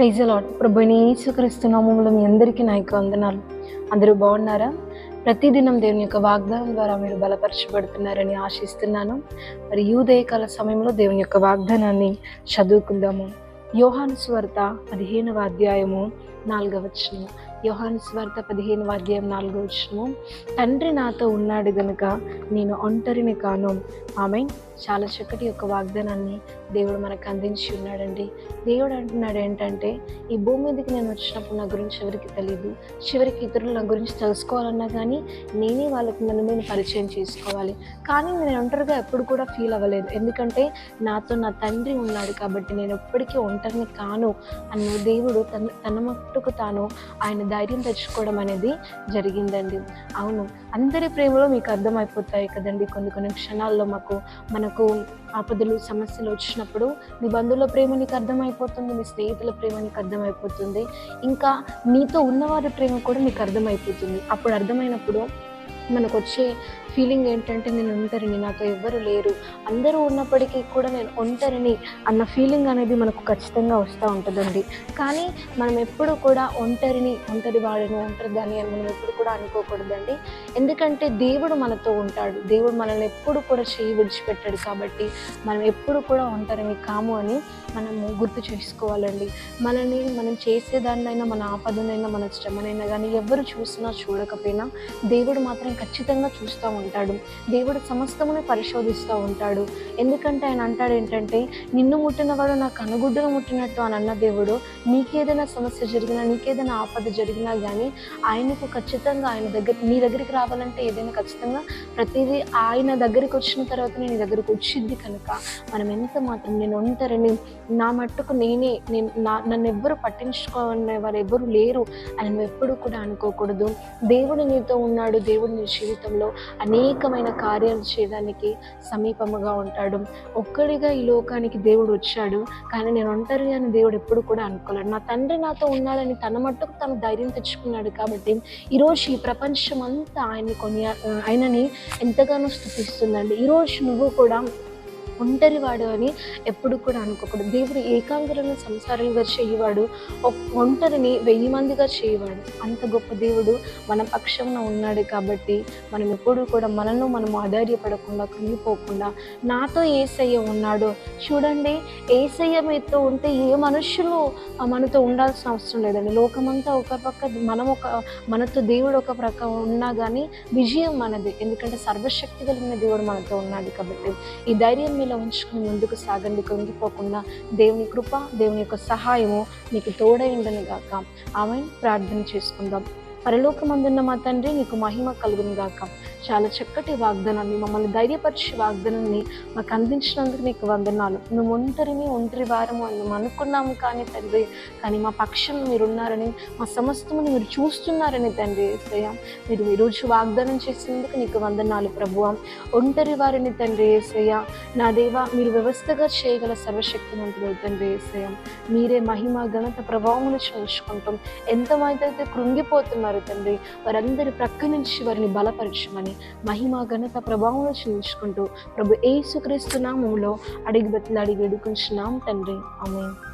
Praise lord ప్రభుని యేసుక్రీస్తు మీ అందరికీ నా యొక్క వందనాలు. అందరూ బాగున్నారా? ప్రతిదినం దేవుని యొక్క వాగ్దానం ద్వారా మీరు బలపరచబడుతున్నారని ఆశిస్తున్నాను. మరి ఈ ఉదయకాల సమయంలో దేవుని యొక్క వాగ్దానాన్ని చదువుకుందాము. యోహాను స్వార్త పదిహేనవ అధ్యాయము నాలుగవ వచనము యోహాను స్వార్త పదిహేనవ అధ్యాయం నాలుగవ వచనము. తండ్రి నాతో ఉన్నాడు గనుక నేను ఒంటరిని కాను. ఆమె చాలా చక్కటి యొక్క వాగ్దానాన్ని దేవుడు మనకు అందించి ఉన్నాడండి. దేవుడు అంటున్నాడు ఏంటంటే ఈ భూమి మీదకి నేను వచ్చినప్పుడు నా గురించి ఎవరికి తెలియదు చివరికి ఇతరులు నా గురించి తెలుసుకోవాలన్నా కానీ నేనే వాళ్ళకి నన్ను నేను పరిచయం చేసుకోవాలి. కానీ నేను ఒంటరిగా ఎప్పుడు కూడా ఫీల్ అవ్వలేదు. ఎందుకంటే నాతో నా తండ్రి ఉన్నాడు కాబట్టి నేను ఎప్పటికీ ఒంటరిని కాను అన్న దేవుడు తన తన మట్టుకు తాను ఆయన ధైర్యం తెచ్చుకోవడం అనేది జరిగిందండి. అవును. అందరి ప్రేమలో మీకు అర్థమైపోతాయి కదండి. కొన్ని కొన్ని క్షణాల్లో మాకు మనకు ఆపదలు సమస్యలు వచ్చినప్పుడు నీ బంధువుల ప్రేమ నీకు అర్థమైపోతుంది నీ స్నేహితుల ప్రేమ నీకు అర్థమైపోతుంది. ఇంకా నీతో ఉన్నవారి ప్రేమ కూడా నీకు అర్థమైపోతుంది. అప్పుడు అర్థమైనప్పుడు మనకు వచ్చే ఫీలింగ్ ఏంటంటే నేను ఒంటరిని నాతో ఎవ్వరు లేరు. అందరూ ఉన్నప్పటికీ కూడా నేను ఒంటరిని అన్న ఫీలింగ్ అనేది మనకు ఖచ్చితంగా వస్తూ ఉంటుందండి. కానీ మనం ఎప్పుడు కూడా ఒంటరిని ఒంటరి వాడిని ఒంటరి దాన్ని అని మనం ఎప్పుడు కూడా అనుకోకూడదండి. ఎందుకంటే దేవుడు మనతో ఉంటాడు. దేవుడు మనల్ని ఎప్పుడు కూడా చేయి విడిచిపెట్టాడు కాబట్టి మనం ఎప్పుడు కూడా ఒంటరిని కాము అని మనము గుర్తు చేసుకోవాలండి. మనల్ని మనం చేసేదాన్నైనా మన ఆపదనైనా మన శ్రమనైనా కానీ ఎవరు చూసినా చూడకపోయినా దేవుడు మాత్రం ఖచ్చితంగా చూస్తూ ఉంటాడు. దేవుడు సమస్తమును పరిశోధిస్తూ ఉంటాడు. ఎందుకంటే ఆయన అంటాడు ఏంటంటే నిన్ను ముట్టినవాడు నాకు అనుగుడ్డును ముట్టినట్టు అని అన్న దేవుడు నీకేదైనా సమస్య జరిగినా నీకేదైనా ఆపద జరిగినా కానీ ఆయనకు ఖచ్చితంగా ఆయన దగ్గర నీ దగ్గరికి రావాలంటే ఏదైనా ఖచ్చితంగా ప్రతిదీ ఆయన దగ్గరికి వచ్చిన తర్వాత నీ దగ్గరికి వచ్చింది కనుక మనం ఎంత మాత్రం నేను ఒంటరిని నా మట్టుకు నేనే నేను నా నన్ను ఎవ్వరు పట్టించుకునే వారు ఎవ్వరు లేరు అని నువ్వు ఎప్పుడు కూడా అనుకోకూడదు. దేవుడు నీతో ఉన్నాడు దేవుడు నీ జీవితంలో అనేకమైన కార్యాలు చేయడానికి సమీపముగా ఉంటాడు. ఒక్కడిగా ఈ లోకానికి దేవుడు వచ్చాడు. కానీ నేను ఒంటరి అని దేవుడు ఎప్పుడు కూడా అనుకోలేడు నా తండ్రి నాతో ఉన్నాడని తన మట్టుకు తను ధైర్యం తెచ్చుకున్నాడు కాబట్టి ఈరోజు ఈ ప్రపంచం అంతా ఆయన్ని కొని ఆయనని ఎంతగానో స్థుతిస్తుందండి. ఈరోజు నువ్వు కూడా ఒంటరివాడు అని ఎప్పుడు కూడా అనుకోకూడదు. దేవుడు ఏకాంగులను సంసారంగా చేయవాడు ఒంటరిని వెయ్యి మందిగా చేయవాడు. అంత గొప్ప దేవుడు మన పక్షంలో ఉన్నాడు కాబట్టి మనం ఎప్పుడు కూడా మనల్ని మనం ఆధార్యపడకుండా కృంగిపోకుండా నాతో ఏసయ్య ఉన్నాడు. చూడండి ఏసయ్య మీతో ఉంటే ఏ మనుషులు మనతో ఉండాల్సిన అవసరం లేదండి. లోకమంతా ఒక పక్క మనం ఒక మనతో దేవుడు ఒక ప్రక్క ఉన్నా కానీ విజయం మనది. ఎందుకంటే సర్వశక్తి కలిగిన దేవుడు మనతో ఉన్నాడు కాబట్టి ఈ ధైర్యం మీలో ఉంచుకుని ముందుకు సాగండి కృంగిపోకుండా దేవుని కృప దేవుని యొక్క సహాయము మీకు తోడైండను గాక. ఆమె ప్రార్థన చేసుకుందాం. పరలోకమందున్న మా తండ్రి నీకు మహిమ కలుగును గాక. చాలా చక్కటి వాగ్దానాన్ని మమ్మల్ని ధైర్యపరిచే వాగ్దానాన్ని మాకు అందించినందుకు నీకు వందనాలు. నువ్వు ఒంటరిని ఒంటరి వారము అని మేము అనుకున్నాము కానీ తండ్రి కానీ మా పక్షం మీరున్నారని మా సమస్తమును మీరు చూస్తున్నారని తండ్రి ఏసయ్య. మీరు ఈరోజు వాగ్దానం చేసినందుకు నీకు వందనాలు ప్రభువ. ఒంటరి వారిని తండ్రి ఏసయ్య. నా దేవ మీరు వ్యవస్థగా చేయగల సర్వశక్తివంతులు తండ్రి ఏసయ్య. మీరే మహిమ ఘనత ప్రభావములు చేయించుకుంటాం ఎంతమైతే కృంగిపోతున్నారు తండ్రి. వారందరి ప్రక్క నుంచి వారిని బలపరచమని మహిమ ఘనత ప్రభావం చూపించుకుంటూ ప్రభు ఏసుక్రీస్తు నామంలో అడిగి బతులు అడిగి వేడుకుంటున్నాం తండ్రి. ఆమె